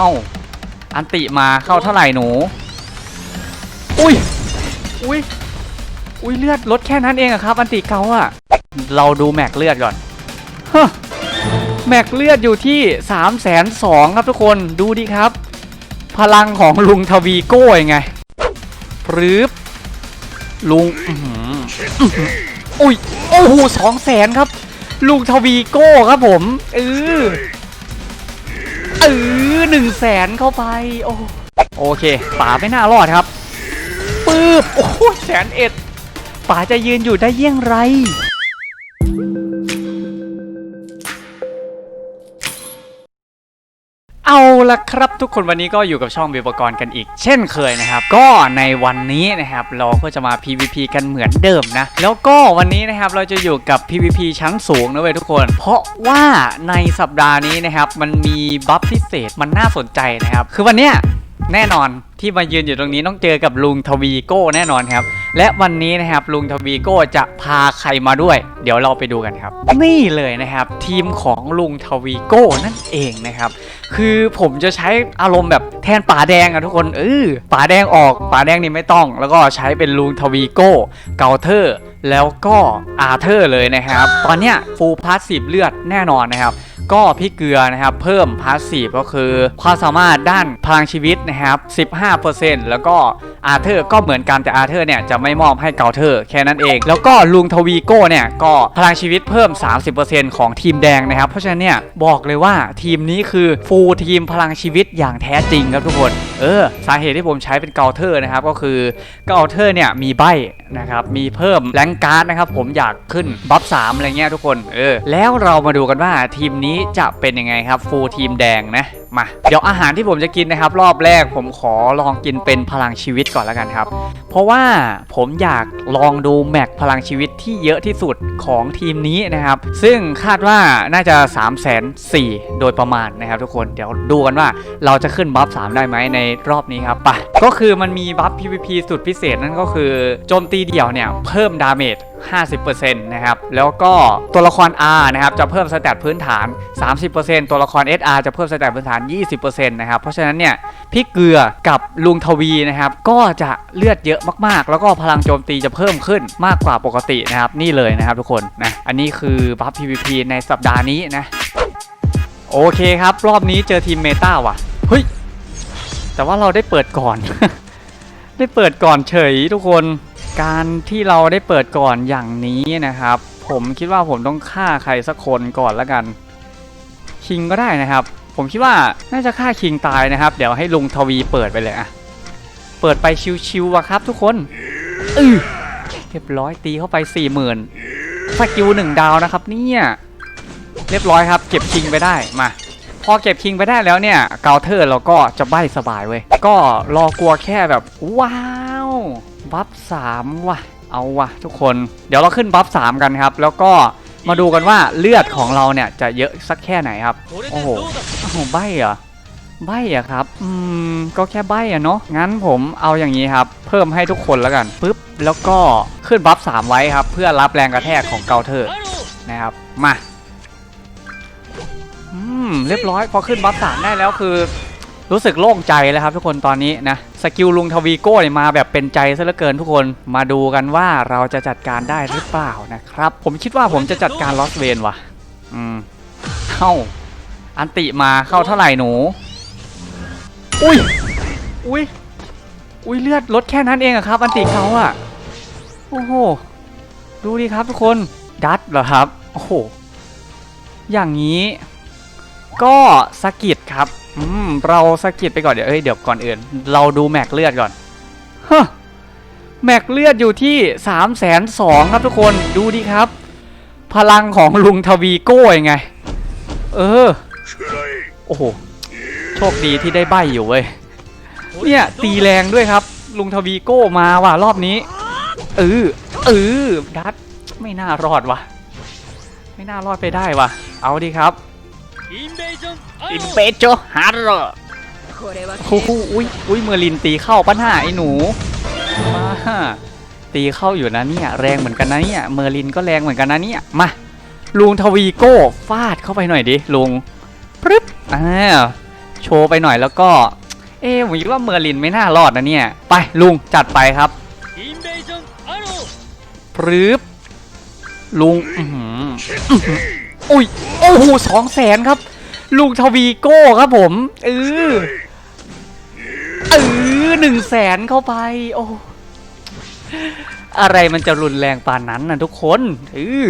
้าอันติมาเข้าเท่าไหร่หนู อุ้ย อุ้ย อุ้ยเลือดลดแค่นั้นเองอะครับ อันติเกาอะเราดูแม็กเลือดก่อนฮะแม็กเลือดอยู่ที่3ามแสนสองครับทุกคนดูดิครับ พลังของลุงทวีโก้ยังไงปรื๊บลุงอุ้ยโอ้โหสองแสนครับ ลุงทวีโก้ครับผมเออ เออหนึ่งแสนเข้าไป โอ้โอเคป๋าไม่น่ารอดครับปื๊บโอ้แสนเอ็ดป๋าจะยืนอยู่ได้เยี่ยงไร เอาละครับทุกคนวันนี้ก็อยู่กับช่องวิวกรกันอีก เช่นเคยนะครับ ก็ในวันนี้นะครับเราก็จะมา PVP กันเหมือนเดิมนะ แล้วก็วันนี้นะครับเราจะอยู่กับ PVP ชั้นสูงนะเว้ยทุกคน เพราะว่าในสัปดาห์นี้นะครับมันมีบัฟพิเศษมันน่าสนใจนะครับ คือวันเนี้ย แน่นอนที่มายืนอยู่ตรงนี้ต้องเจอกับลุงทวีโก้แน่นอนครับ และวันนี้นะครับลุงทวีโก้จะพาใครมาด้วย เดี๋ยวเราไปดูกันครับ นี่เลยนะครับ ทีมของลุงทวีโก้นั่นเองนะครับ คือผมจะใช้อารมณ์แบบแทนป่าแดงอะทุกคนเออป่าแดงออกป่าแดงนี่ไม่ต้อง แล้วก็ใช้เป็นลุงทวีโก้เกาเทอร์ แล้วก็อาเธอร์เลยนะครับ ตอนเนี้ยฟูลพาสซีฟเลือดแน่นอนนะครับ ก็พี่เกลือนะครับเพิ่มพาสซีฟก็คือความสามารถด้านพลังชีวิตนะครับ 15%แล้วก็อาเธอร์ก็เหมือนกันแต่อาเธอร์เนี่ยจะไม่มอบให้เกาเทอร์แค่นั้นเอง แล้วก็ลุงทวีโก้เนี่ยก็พลังชีวิตเพิ่ม 30%ของทีมแดงนะครับ เพราะฉะนั้นเนี่ยบอกเลยว่าทีมนี้คือฟูลทีมพลังชีวิตอย่างแท้จริงครับทุกคน เออ สาเหตุที่ผมใช้เป็นเกาเทอร์นะครับก็คือเกาเทอร์เนี่ยมีใบนะครับมีเพิ่มแรงการ์ดนะครับผมอยากขึ้นบัฟสามอะไรเงี้ยทุกคนเออแล้วเรามาดูกันว่าทีมนี้จะเป็นยังไงครับฟูลทีมแดงนะ มา เดี๋ยวอาหารที่ผมจะกินนะครับ รอบแรกผมขอลองกินเป็นพลังชีวิตก่อนแล้วกันครับ เพราะว่าผมอยากลองดูแม็กพลังชีวิตที่เยอะที่สุดของทีมนี้นะครับ ซึ่งคาดว่าน่าจะ3 4 0 0 0โดยประมาณนะครับ ทุกคนเดี๋ยวดูกันว่าเราจะขึ้นบัฟ3ได้ไหมในรอบนี้ครับปะก็คือมันมีบัฟ PVP สุดพิเศษนั่นก็คือโจมตีเดี่ยวเนี่ยเพิ่มดาเมจ50%นะครับ แล้วก็ตัวละคร R นะครับ จะเพิ่มสแตทพื้นฐาน 30%ตัวละคร SR จะเพิ่มสแตทพื้นฐาน20%นะครับ เพราะฉะนั้นเนี่ยพี่เกลือกับลุงทวีนะครับก็จะเลือดเยอะมากๆ แล้วก็พลังโจมตีจะเพิ่มขึ้นมากกว่าปกตินะครับนี่เลยนะครับทุกคนนะอันนี้คือบัฟ PVP ในสัปดาห์นี้นะโอเคครับ รอบนี้เจอทีมเมตาว่ะเฮ้ยแต่ว่าเราได้เปิดก่อน ได้เปิดก่อนเฉยทุกคนการที่เราได้เปิดก่อนอย่างนี้นะครับ ผมคิดว่าผมต้องฆ่าใครสักคนก่อนละกันคิงก็ได้นะครับ ผมคิดว่าน่าจะฆ่าคิงตายนะครับ เดี๋ยวให้ลุงทวีเปิดไปเลยอะเปิดไปชิวๆอะครับทุกคนอือเรียบร้อยตีเข้าไป4ี่หมื่นสกิลหนึ่งดาวนะครับเนี่ยเรียบร้อยครับเก็บคิงไปได้มาพอเก็บคิงไปได้แล้วเนี่ยเกาเทอร์เราก็จะใบสบายเว้ยก็รอกลัวแค่แบบ ว้าวบัฟสามว่ะเอาว่ะทุกคน เดี๋ยวเราขึ้นบัฟสามกันครับ แล้วก็ มาดูกันว่าเลือดของเราเนี่ยจะเยอะสักแค่ไหนครับ โอ้โหโอ้โหใบเหรอใบเหรอะครับ อืม ก็แค่ใบอะเนาะ งั้นผมเอาอย่างนี้ครับ เพิ่มให้ทุกคนแล้วกันปึ๊บ แล้วก็ขึ้นบัฟสามไว้ครับ เพื่อรับแรงกระแทกของเกาเทอร์นะครับ มา อืม เรียบร้อย พอขึ้นบัฟสามได้แล้วคือ รู้สึกโล่งใจแล้วครับทุกคนตอนนี้นะสกิลลุงทวีโก้เนี่ยมาแบบเป็นใจซะเหลือเกินทุกคนมาดูกันว่าเราจะจัดการได้หรือเปล่านะครับ ผมคิดว่าผมจะจัดการลอสเวนว่ะ อืมเข้า อันติมาเข้าเท่าไหร่หนู อุ้ยอุ้ยอุ้ยเลือดลดแค่นั้นเองอะครับ อันติเขาอะโอ้โหดูดิครับทุกคนดัดเหรอครับ โอ้โหอย่างนี้ ก็สะกิดครับ อืมเราสะกิดไปก่อนเดี๋ยวเอ้ยเดี๋ยวก่อนอื่น เราดูแม็กเลือดก่อนฮะแม็กเลือดอยู่ที่3ามแสนสองครับทุกคนดูดิครับ พลังของลุงทวีโก้ยังไง เออ โอ้โห โชคดีที่ได้ใบอยู่เว้ย เนี่ยตีแรงด้วยครับ ลุงทวีโก้มาว่ะรอบนี้ เออเออดัดไม่น่ารอดว่ะ ไม่น่ารอดไปได้ว่ะ เอาดีครับ อินเวชปโจฮาร์โคู่คู่อุ้ยอุ้ยเมอร์ลินตีเข้าปัญหาไอ้หนูมาตีเข้าอยู่นะเนี่ยแรงเหมือนกันนะเนี่ยเมอร์ลินก็แรงเหมือนกันนะเนี่ยมาลุงทวีโก้ฟาดเข้าไปหน่อยดิลุงปรึ๊บอ่าโชว์ไปหน่อยแล้วก็ เอ๊ผมคิดว่าเมอร์ลินไม่น่ารอดนะเนี่ย ไปลุงจัดไปครับปรึ๊บลุง อุ้ยโอ้โหสองแสนครับลุงทวีโก้ครับผมเออเออหนึ่งแสนเข้าไป โอ้อะไรมันจะรุนแรงปานนั้นนะทุกคนเออ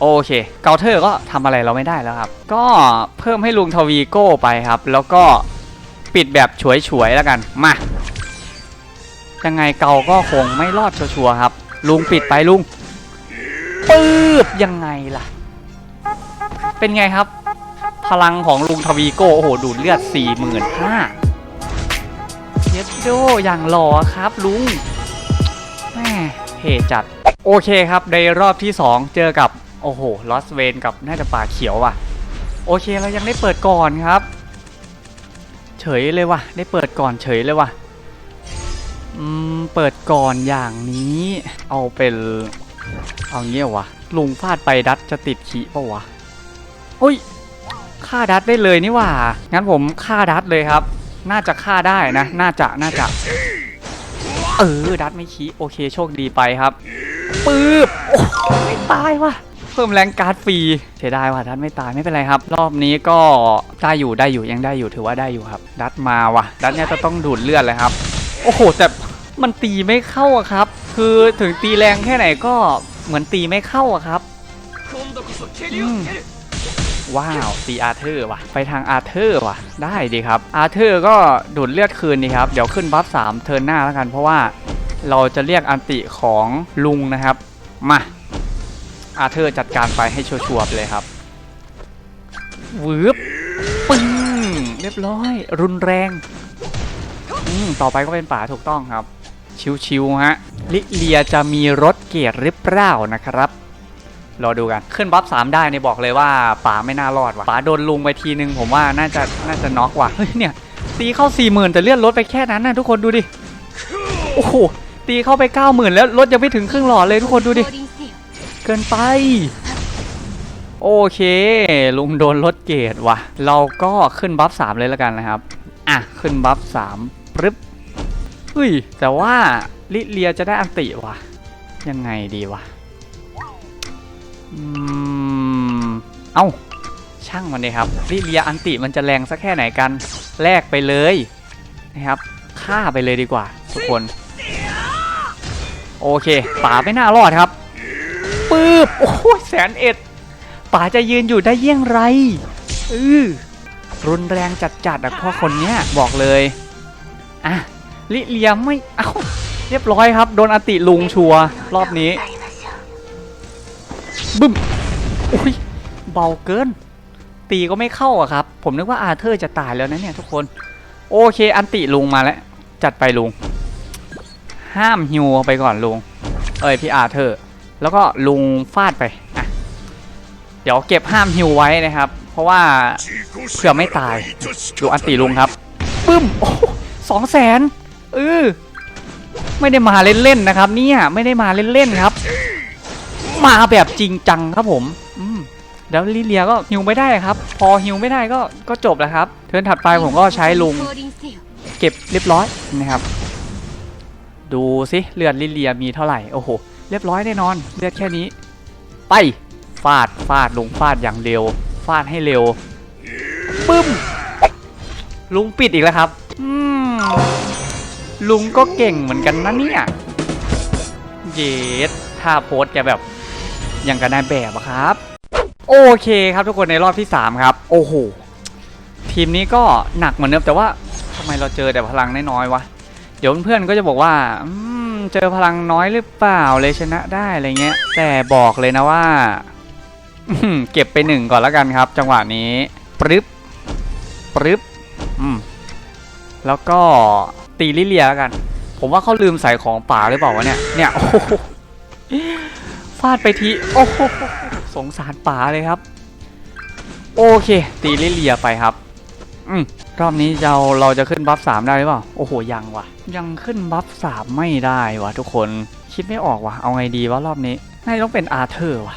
โอเค เกาเทอร์ก็ทำอะไรเราไม่ได้แล้วครับ ก็เพิ่มให้ลุงทวีโก้ไปครับ แล้วก็ปิดแบบฉวยๆแล้วกัน มา ยังไงเกาก็คงไม่รอดชัวร์ๆครับ ลุงปิดไปลุง ปื๊บยังไงล่ะ เป็นไงครับ พลังของลุงทวีโก้โอ้โหดูดเลือด 4 5 0 0 0เยสโดอย่างหล่อครับลุงแม่เท่จัด โอเคครับ ในรอบที่ 2 เจอกับ โอ้โหลอสเวนกับน่าจะป่าเขียวว่ะ โอเคเรายังได้เปิดก่อนครับ เฉยเลยว่ะ ได้เปิดก่อนเฉยเลยว่ะอืมเปิดก่อนอย่างนี้ เอาเป็น เอาเงี้ยวะลุงฟาดไปดัดจะติดขีปะวะอุ้ยฆ่าดัดได้เลยนี่ว่า งั้นผมฆ่าดัดเลยครับ น่าจะฆ่าได้นะ น่าจะน่าจะเออดัดไม่ขีโอเคโชคดีไปครับปื๊บโอ้ไม่ตายว่ะเพิ่มแรงการ์ดฟรีเสียดายว่ะดัดไม่ตายไม่เป็นไรครับ รอบนี้ก็ได้อยู่ได้อยู่ยังได้อยู่ถือว่าได้อยู่ครับ ดัดมาว่ะดัดเนี่ยจะต้องดูดเลือดเลยครับ โอ้โหแต่มันตีไม่เข้าอะครับ คือถึงตีแรงแค่ไหนก็เหมือนตีไม่เข้าอะครับว้าวตีอาเธอร์ว่ะ ไปทางอาเธอร์ว่ะ ได้ดีครับ อาเธอร์ก็ดูดเลือดคืนดีครับ เดี๋ยวขึ้นบัฟสามเทิร์นหน้าแล้วกัน เพราะว่าเราจะเรียกอันติของลุงนะครับ มาอาเธอร์จัดการไปให้ชัวร์ๆเลยครับวืบปึ้งเรียบร้อย รุนแรง อืมต่อไปก็เป็นป่าถูกต้องครับ ชิวๆฮะ ลิเลียจะมีรถเกียร์หรือเปล่านะครับ รอดูกัน ขึ้นบัฟสามได้เนี่ยบอกเลยว่าป่าไม่น่ารอดว่ะป่าโดนลุงไปทีนึงผมว่าน่าจะน่าจะน็อกว่ะ เฮ้ยเนี่ย ตีเข้า4 0,000แต่เลื่อนรถไปแค่นั้นนะทุกคนดูดิ โอ้โห ตีเข้าไป90,000แล้วรถยังไม่ถึงครึ่งหลอดเลยทุกคนดูดิ เกินไปโอเค ลุงโดนรถเกรดว่ะ เราก็ขึ้นบัฟสามเลยแล้วกันนะครับ อะ ขึ้นบัฟสามปึ๊ บอุ้ย แต่ว่าลิเลียจะได้อันติวะยังไงดีวะอืมเอ้าช่างมันเลยครับลิเลียอันติมันจะแรงสักแค่ไหนกันแลกไปเลยนะครับฆ่าไปเลยดีกว่า ทุกคน โอเคป่าไม่น่ารอดครับปื๊บโอ้โหแสนเอ็ดป่าจะยืนอยู่ได้เยี่ยงไรอือรุนแรงจัดๆอะพ่อคนเนี้ยบอกเลยอะ ลิเลียไม่เอ้าเรียบร้อยครับ โดนอติลุงชัวร์รอบนี้ บึ้มอุ้ยเบาเกิน ตีก็ไม่เข้าอะครับ ผมนึกว่าอาเธอร์จะตายแล้วนะเนี่ยทุกคน โอเค อันติลุงมาแล้ว จัดไปลุง ห้ามฮิวไปก่อนลุง เอ้ยพี่อาเธอร์ แล้วก็ลุงฟาดไปอะเดี๋ยวเก็บห้ามฮิวไว้นะครับ เพราะว่าเผื่อไม่ตายดูอันติลุงครับ ปึ้มโอ้สองแสน เออไม่ได้มาเล่นๆนะครับ เนี่ยไม่ได้มาเล่นๆครับ มาแบบจริงจังครับผม อืมแล้วลิเลียก็ฮิวไม่ได้ครับ พอฮิวไม่ได้ก็ก็จบแล้วครับ เทิร์นถัดไปผมก็ใช้ลุงเก็บเรียบร้อยนะครับ ดูสิเลือดลิเลียมีเท่าไหร่โอ้โหเรียบร้อยแน่นอนเลือดแค่นี้ ไปฟาดฟาดลุงฟาดอย่างเร็ว ฟาดให้เร็วปึ้มลุงปิดอีกแล้วครับ อืม ลุงก็เก่งเหมือนกันนะเนี่ย เยสท่าโพสแกแบบอย่างกันนายแบบอะครับ โอเคครับทุกคนในรอบที่ 3 ครับ โอ้โห ทีมนี้ก็หนักเหมือนเดิมแต่ว่าทำไมเราเจอแต่พลังน้อยๆวะ เดี๋ยวเพื่อนก็จะบอกว่าอืมเจอพลังน้อยหรือเปล่าเลยชนะได้อะไรเงี้ย แต่บอกเลยนะว่าเก็บไปหนึ่งก่อนแล้วกันครับ จังหวะนี้ปรึบปรึบอืมแล้วก็ ตีลิเลียแล้วกัน ผมว่าเขาลืมใส่ของป่าหรือเปล่าวะเนี่ย เนี่ยโอ้ฟาดไปทีโอ้โหสงสารป่าเลยครับ โอเค ตีลิเลียไปครับอืมรอบนี้เราเราจะขึ้นบัฟสามได้หรือเปล่าโอ้โหยังวะยังขึ้นบัฟสามไม่ได้วะทุกคนคิดไม่ออกวะเอาไงดีวะรอบนี้น่าจะต้องเป็นอาเธอร์วะ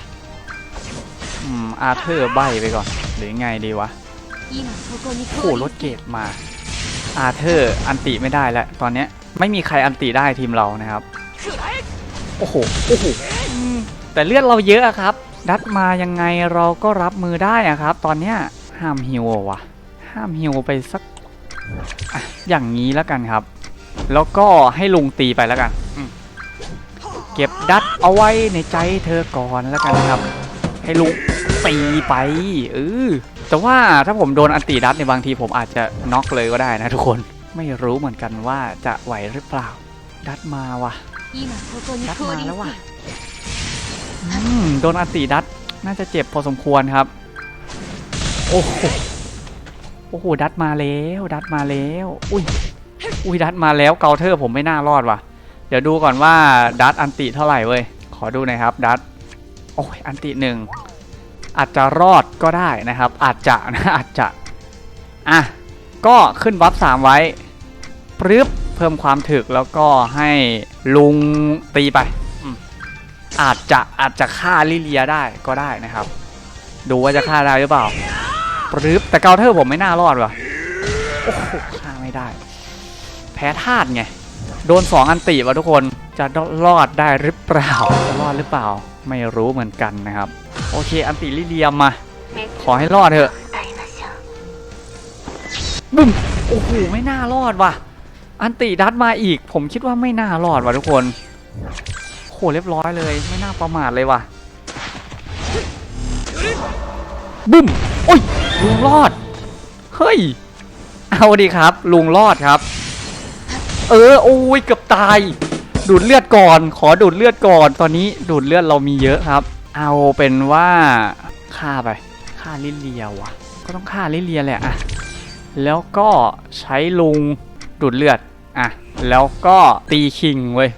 อืมอาเธอร์ใบไปก่อนหรือไงดีวะโอ้รถเกตมา อาเธอร์อันติไม่ได้แล้วตอนเนี้ยไม่มีใครอันติได้ทีมเรานะครับ โอ้โห โอ้โหอืมแต่เลือดเราเยอะอะครับ ดัดมายังไงเราก็รับมือได้อะครับ ตอนเนี้ยห้ามฮิวอะวะห้ามฮิวไปสักอะอย่างนี้แล้วกันครับ แล้วก็ให้ลุงตีไปแล้วกันอืมเก็บดัดเอาไว้ในใจเธอก่อนแล้วกันครับ ให้ลุงตีไปเออ แต่ว่าถ้าผมโดนอันตีดัตในบางทีผมอาจจะน็อกเลยก็ได้นะทุกคนไม่รู้เหมือนกันว่าจะไหวหรือเปล่า ดัดมาว่ะดัดมาแล้วว่ะโดนอันตีดัตน่าจะเจ็บพอสมควรครับ โอ้โหโอ้โหดัดมาแล้ว ดัดมาแล้ว อุ้ยอุ้ยดัดมาแล้วเกาเทอร์ผมไม่น่ารอดว่ะ เดี๋ยวดูก่อนว่าดัดอันติเท่าไหร่เว้ยขอดูหน่อยครับ ดัดโอ้ยอันติหนึ่ง อาจจะรอดก็ได้นะครับ อาจจะนะอาจจะอะก็ขึ้นบัฟสามไว้ปรึ๊บเพิ่มความถึกแล้วก็ให้ลุงตีไป อาจจะอาจจะฆ่าลิเลียได้ก็ได้นะครับ ดูว่าจะฆ่าได้หรือเปล่าปรึบแต่เกาเทอร์ผมไม่น่ารอดว่ะโอ้โหฆ่าไม่ได้ แพ้ธาตุไง โดนสองอันติว่ะทุกคน จะรอดได้หรือเปล่าจะรอดหรือเปล่า ไม่รู้เหมือนกันนะครับ โอเค อันติลิเลียมา ขอให้รอดเถอะ บึ้ม โอ้โห ไม่น่ารอดว่ะ อันติดัดมาอีก ผมคิดว่าไม่น่ารอดว่ะทุกคน โห เรียบร้อยเลย ไม่น่าประมาทเลยว่ะ บึ้ม โอ้ย ลุงรอด เฮ้ย เอาดีครับ ลุงรอดครับ เออ โอ้ย เกือบตาย ดูดเลือดก่อน ขอดูดเลือดก่อน ตอนนี้ดูดเลือดเรามีเยอะครับ เอาเป็นว่าฆ่าไปฆ่าลิเลียวะก็ต้องฆ่าลิเลียแหละอะแล้วก็ใช้ลุงดูดเลือดอะแล้วก็ตีคิงเว้ย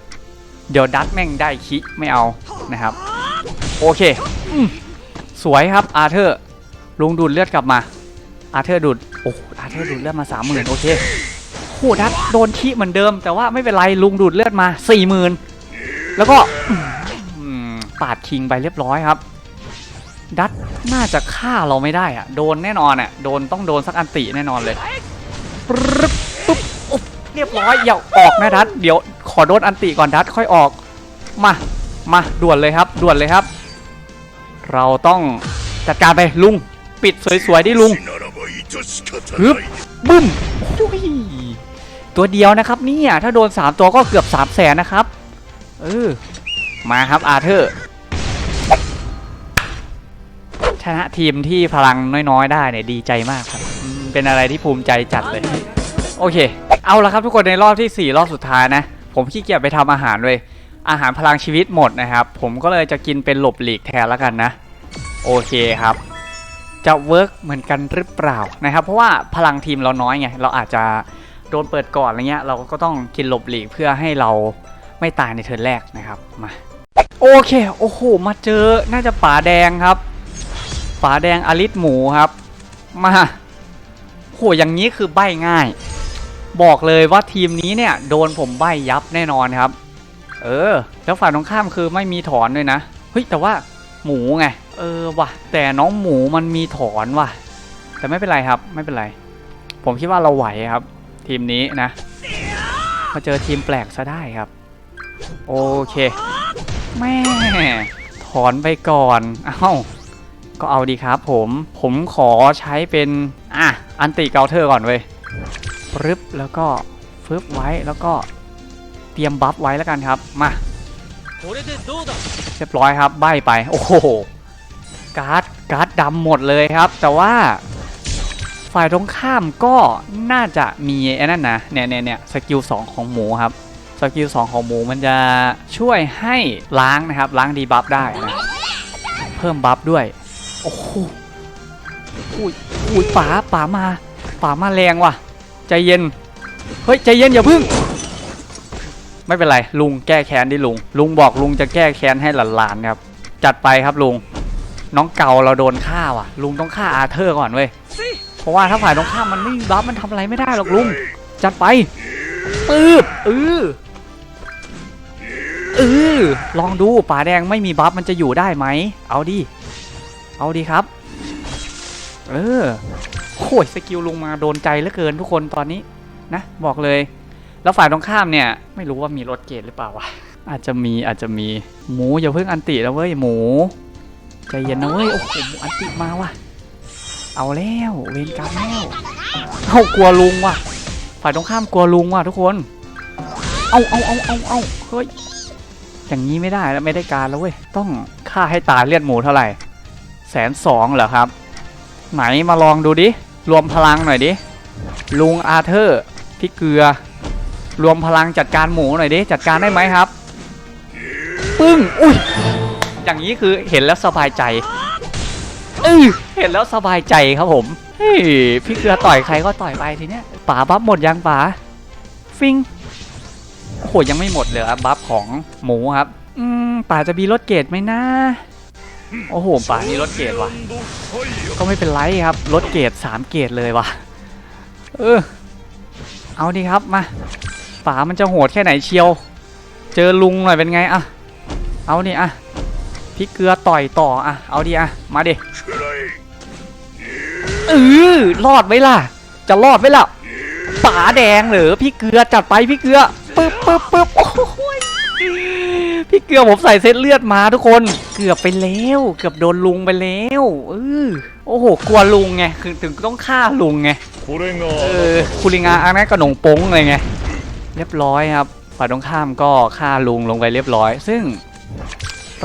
เดี๋ยวดัตแม่งได้คิไม่เอานะครับ โอเคอสวยครับอาเธอร์ลุงดูดเลือดกลับมาอาเธอร์ดูดโอ้อาเธอร์ดูดเลือดมาสามหมื่นโอเค โหดัดโดนขี้เหมือนเดิม แต่ว่าไม่เป็นไรลุงดูดเลือดมาสี่หมื่นแล้วก็ปาดคิงไปเรียบร้อยครับ ดัดน่าจะฆ่าเราไม่ได้อะโดนแน่นอนอะโดนต้องโดนสักอันติแน่นอนเลยปึ๊บปุ๊บเรียบร้อยอย่าออกนะดัดเดี๋ยวขอโดนอันติก่อนดัดค่อยออก มา มาด่วนเลยครับ ด่วนเลยครับ เราต้องจัดการไปลุง ปิดสวยๆด้ลุงฮึบบึ้มโอ้ย ตัวเดียวนะครับเนี่ยถ้าโดน 3 ตัวก็เกือบ3 0 0แสนนะครับเออมาครับอาเธอร์ชนะทีมที่พลังน้อยๆ ได้เนี่ยดีใจมากครับ เป็นอะไรที่ภูมิใจจัดเลย โอเค เอาละครับทุกคนในรอบที่ 4 รอบสุดท้ายนะ ผมขี้เกียจไปทำอาหารเลย อาหารพลังชีวิตหมดนะครับ ผมก็เลยจะกินเป็นหลบหลีกแทนแล้วกันนะ โอเคครับ จะเวิร์กเหมือนกันหรือเปล่านะครับ เพราะว่าพลังทีมเราน้อยไง เราอาจจะ โดนเปิดก่อนอะไรเงี้ยเราก็ต้องกินหลบหลีกเพื่อให้เราไม่ตายในเทิร์นแรกนะครับมาโอเคโอ้โหมาเจอน่าจะป่าแดงครับป่าแดงอลิสหมูครับมาโหอย่างนี้คือใบ้ง่าย บอกเลยว่าทีมนี้เนี่ยโดนผมใบ้ยับแน่นอนครับ เออ แล้วฝ่ายตรงข้ามคือไม่มีถอนด้วยนะเฮ้ยแต่ว่าหมูไงเออว่ะ แต่น้องหมูมันมีถอนว่ะ แต่ไม่เป็นไรครับ ไม่เป็นไร ผมคิดว่าเราไหวครับ ทีมนี้นะ มาเจอทีมแปลกซะได้ครับ โอเค แม่ถอนไปก่อน เอ้า ก็เอาดีครับผม ผมขอใช้เป็น อะ อันติเกาเทอร์ก่อนเว้ยรึบแล้วก็ฟึบไว้แล้วก็เตรียมบัฟไว้แล้วกันครับ มาเรียบร้อยครับ ใบไป โอ้โห การ์ด การ์ดดำหมดเลยครับ แต่ว่า ฝ่ายตรงข้ามก็น่าจะมีไอ้นั่นนะเนี่ยเนี่ยเนี่ยสกิลสองของหมูครับสกิลสองของหมูมันจะช่วยให้ล้างนะครับ ล้างดีบัฟได้นะเพิ่มบัฟด้วย โอ้โหอุ้ยอุ้ยป๋าป๋ามาป๋ามาแรงว่ะ ใจเย็น เฮ้ย ใจเย็นอย่าพึ่ง ไม่เป็นไร ลุงแก้แค้นดิลุง ลุงบอกลุงจะแก้แค้นให้หลานๆครับ จัดไปครับลุง น้องเก่าเราโดนฆ่าว่ะ ลุงต้องฆ่าอาเธอร์ก่อนเว้ย ราะว่าถ้าฝ่ายตรงข้ามมันไม่มีบัฟมันทำอะไรไม่ได้หรอกลุง จัดไปปื๊บเออเออลองดูป่าแดงไม่มีบัฟมันจะอยู่ได้ไหม เอาดิ เอาดีครับ เออโหหสกิลลงมาโดนใจเหลือเกินทุกคนตอนนี้นะบอกเลย แล้วฝ่ายตรงข้ามเนี่ย ไม่รู้ว่ามีรถเกตหรือเปล่าวะอาจจะมีอาจจะมีหมูอย่าเพิ่งอันตินะเว้ยหมูใจเย็นนะเว้ยโอ้โหอันติมาว่ะ เอาแล้วเวรกรรมแล้วเอากลัวลุงว่ะ ฝ่ายตรงข้ามกลัวลุงว่ะทุกคน เอาเอาเอาเอาเอาเฮ้ยอย่างนี้ไม่ได้แล้วไม่ได้การแล้วเว้ยต้องฆ่าให้ตายเลือดหมูเท่าไหร่แสนสองเหรอครับ ไหนมาลองดูดิรวมพลังหน่อยดิลุงอาเธอร์พี่เกลือ รวมพลังจัดการหมูหน่อยดิจัดการได้ไหมครับ ปึ้งอุ้ยอย่างนี้คือเห็นแล้วสบายใจ ออเห็นแล้วสบายใจครับผมเฮ้ยพี่เกลือต่อยใครก็ต่อยไปทีเนี้ยป๋าบัฟหมดยังป๋าฟิงโอ้โหยังไม่หมดเลยอะบัฟของหมูครับ อืมป๋าจะมีรถเกตไหมนะโอ้โหป๋ามีรถเกตว่ะ ก็ไม่เป็นไรครับลดเกรดสามเกรดเลยว่ะ เออ เอาดีครับมาป๋ามันจะโหดแค่ไหนเชียว เจอลุงหน่อยเป็นไงอะเอาดิอะพี่เกลือต่อยต่ออะเอาดิอะมาดิ เออรอดไหมล่ะ จะรอดไหมล่ะป๋าแดงเหรอพี่เกลือจัดไปพี่เกลือปึ๊บปึ๊บปึ๊บอ้ยพี่เกลือผมใส่เซตเลือดมาทุกคนเกือบไปแล้วเกือบโดนลุงไปแล้วเออโอ้โหกลัวลุงไงคือถึงต้องฆ่าลุงไงคุริงเออคุริงาอันนั้นกรหนงปงอะไรไงเรียบร้อยครับฝ่ายตรงข้ามก็ฆ่าลุงลงไปเรียบร้อย ซึ่ง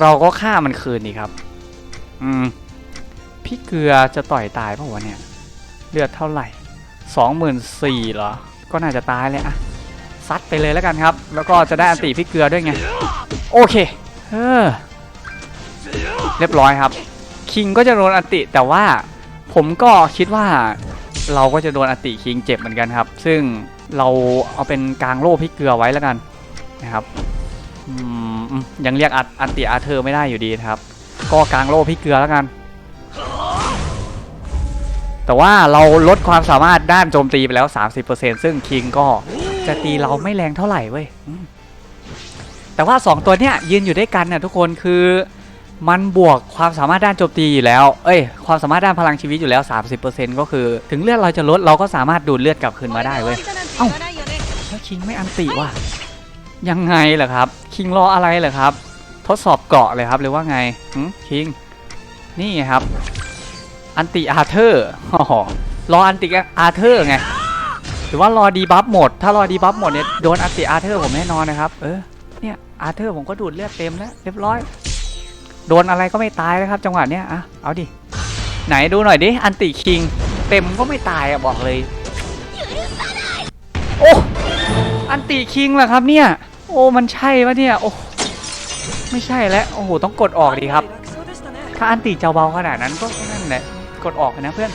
เราก็ฆ่ามันคืนนี่ครับ อืม พี่เกลือจะต่อยตายป่าวะเนี่ย เลือดเท่าไหร่สองหมื่นสี่เหรอ ก็น่าจะตายเลยอะซัดไปเลยแล้วกันครับ แล้วก็จะได้อันติพี่เกลือด้วยไง โอเคเออเรียบร้อยครับ คิงก็จะโดนอันติแต่ว่าผมก็คิดว่าเราก็จะโดนอันติคิงเจ็บเหมือนกันครับ ซึ่งเราเอาเป็นกลางโล่พี่เกลือไว้แล้วกันนะครับยังเรียกอันอันติอาเธอร์ไม่ได้อยู่ดีนะครับ ก็กลางโล่พี่เกลือแล้วกัน แต่ว่าเราลดความสามารถด้านโจมตีไปแล้ว 30%ซึ่งคิงก็จะตีเราไม่แรงเท่าไหร่เว้ยแต่ว่า 2 ตัวเนี้ยยืนอยู่ด้วยกันเนี่ยทุกคนคือมันบวกความสามารถด้านโจมตีอยู่แล้ว เอ้ย ความสามารถด้านพลังชีวิตอยู่แล้ว 30%ก็คือ ถึงเลือดเราจะลดเราก็สามารถดูดเลือดกลับคืนมาได้เว้ย เอ้าแล้วคิงไม่อันติว่ะ ยังไงเหรอครับ คิงรออะไรเหรอครับ ทดสอบเกาะเลยครับหรือว่าไงคิง นี่ครับ อันติอาเธอร์รออันติอาเธอร์ไงหรือว่ารอดีบัฟหมด ถ้ารอดีบัฟหมดเนี่ยโดนอันติอาเธอร์ผมแน่นอนนะครับ เออ เนี่ยอาเธอร์ผมก็ดูดเลือดเต็มแล้วเรียบร้อย โดนอะไรก็ไม่ตายนะครับ จังหวะเนี้ยอะเอาดิ ไหนดูหน่อยดิ อันติคิง เต็มก็ไม่ตายอะบอกเลย โอ้ อันติคิงเหรอครับเนี่ย โอ้ มันใช่ปะเนี่ย โอ้ ไม่ใช่แล้ว โอ้โห ต้องกดออกดีครับ ถ้าอันติเจ้าเบาขนาดนั้นก็นั่นแหละ กดออกนะเพื่อน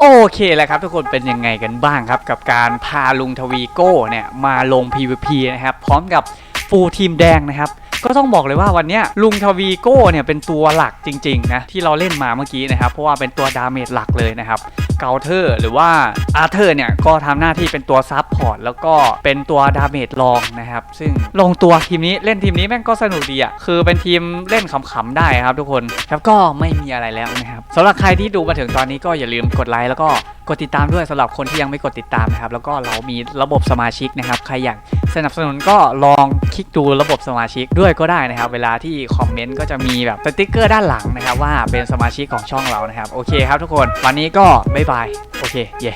โอเคแหละครับทุกคนเป็นยังไงกันบ้างครับ กับการพาลุงทวีโก้เนี่ยมาลง PVP นะครับ พร้อมกับฟูลทีมแดงนะครับ ก็ต้องบอกเลยว่าวันนี้ลุงทวีโก้เนี่ยเป็นตัวหลักจริงๆนะที่เราเล่นมาเมื่อกี้นะครับเพราะว่าเป็นตัวดาเมจหลักเลยนะครับเกาเทอร์หรือว่าอาเธอร์เนี่ยก็ทำหน้าที่เป็นตัวซับพอร์ตแล้วก็เป็นตัวดาเมจรองนะครับซึ่งลงตัวทีมนี้เล่นทีมนี้แม่งก็สนุกดีอะคือเป็นทีมเล่นขำๆได้ครับทุกคนครับก็ไม่มีอะไรแล้วนะครับสำหรับใครที่ดูมาถึงตอนนี้ก็อย่าลืมกดไลค์แล้วก็ ดติดตามด้วยสำหรับคนที่ยังไม่กดติดตามนะครับ แล้วก็เรามีระบบสมาชิกนะครับ ใครอยากสนับสนุนก็ลองคลิกดูระบบสมาชิกด้วยก็ได้นะครับ เวลาที่คอมเมนต์ก็จะมีแบบสติ๊กเกอร์ด้านหลังนะครับ ว่าเป็นสมาชิกของช่องเรานะครับ โอเคครับทุกคน วันนี้ก็บ๊ายบาย โอเค เย้